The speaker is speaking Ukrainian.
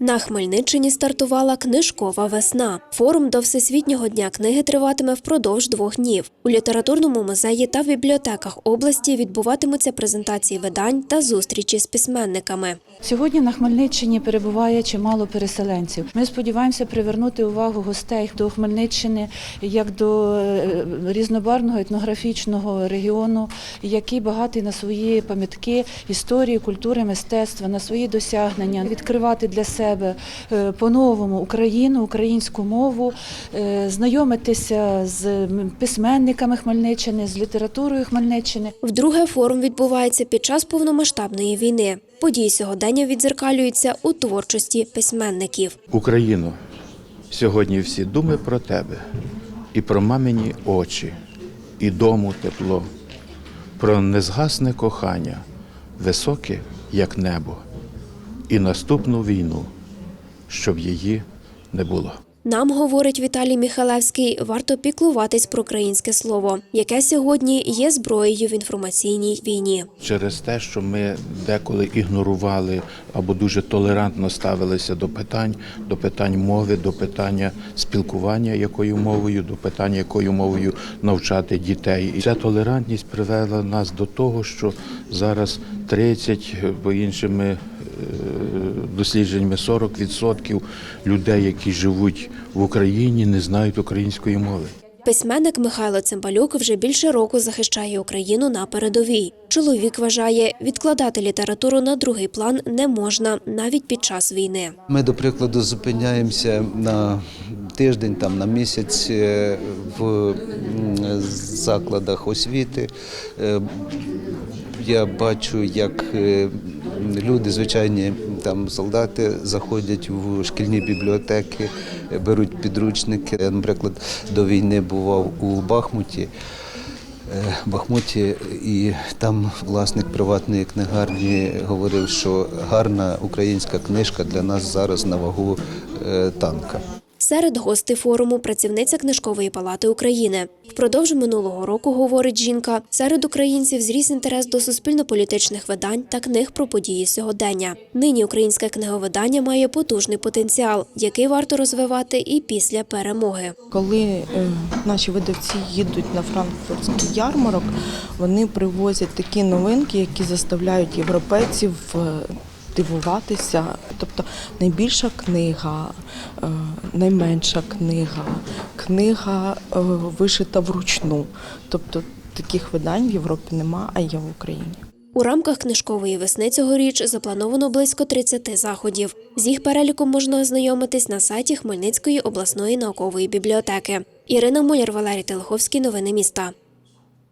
На Хмельниччині стартувала книжкова весна. Форум до Всесвітнього дня книги триватиме впродовж двох днів. У літературному музеї та в бібліотеках області відбуватимуться презентації видань та зустрічі з письменниками. Сьогодні на Хмельниччині перебуває чимало переселенців. Ми сподіваємося привернути увагу гостей до Хмельниччини як до е, різнобарвного етнографічного регіону, який багатий на свої пам'ятки історії, культури, мистецтва, на свої досягнення, відкривати для себе е, по-новому Україну, українську мову, е, знайомитися з письменниками Хмельниччини, з літературою Хмельниччини. Вдруге форум відбувається під час повномасштабної війни. Події сьогодення відзеркалюються у творчості письменників. Україно, сьогодні всі думи про тебе, і про мамині очі, і дому тепло, про незгасне кохання, високе, як небо, і наступну війну, щоб її не було. Нам, говорить Віталій Міхалевський, варто піклуватись про українське слово, яке сьогодні є зброєю в інформаційній війні. Через те, що ми деколи ігнорували або дуже толерантно ставилися до питань, до питань мови, до питання спілкування якою мовою, до питання якою мовою навчати дітей. І ця толерантність привела нас до того, що зараз 30, бо іншими е, дослідженнями 40% людей, які живуть в Україні, не знають української мови. Письменник Михайло Цимбалюк вже більше року захищає Україну на передовій. Чоловік вважає, відкладати літературу на другий план не можна навіть під час війни. Ми, до прикладу, зупиняємося на тиждень, там, на місяць е, в закладах освіти. Е, Я бачу, як е, люди, звичайні там солдати, заходять в шкільні бібліотеки, беруть підручники. Я, наприклад, до війни бував у Бахмуті. Е, Бахмуті, і там власник приватної книгарні говорив, що гарна українська книжка для нас зараз на вагу е, танка. Серед гостей форуму працівниця книжкової палати України. Впродовж минулого року, говорить жінка, серед українців зріс інтерес до суспільно-політичних видань та книг про події сьогодення. Нині українське книговидання має потужний потенціал, який варто розвивати і після перемоги. Коли е, наші видавці їдуть на франкфуртський ярмарок, вони привозять такі новинки, які заставляють європейців е, дивуватися. Тобто найбільша книга, е, найменша книга, книга е, вишита вручну. Тобто таких видань в Європі нема, а є в Україні. У рамках книжкової весни цьогоріч заплановано близько 30 заходів. З їх переліком можна ознайомитись на сайті Хмельницької обласної наукової бібліотеки. Ірина Муляр, Валерій Телеховський. Новини міста.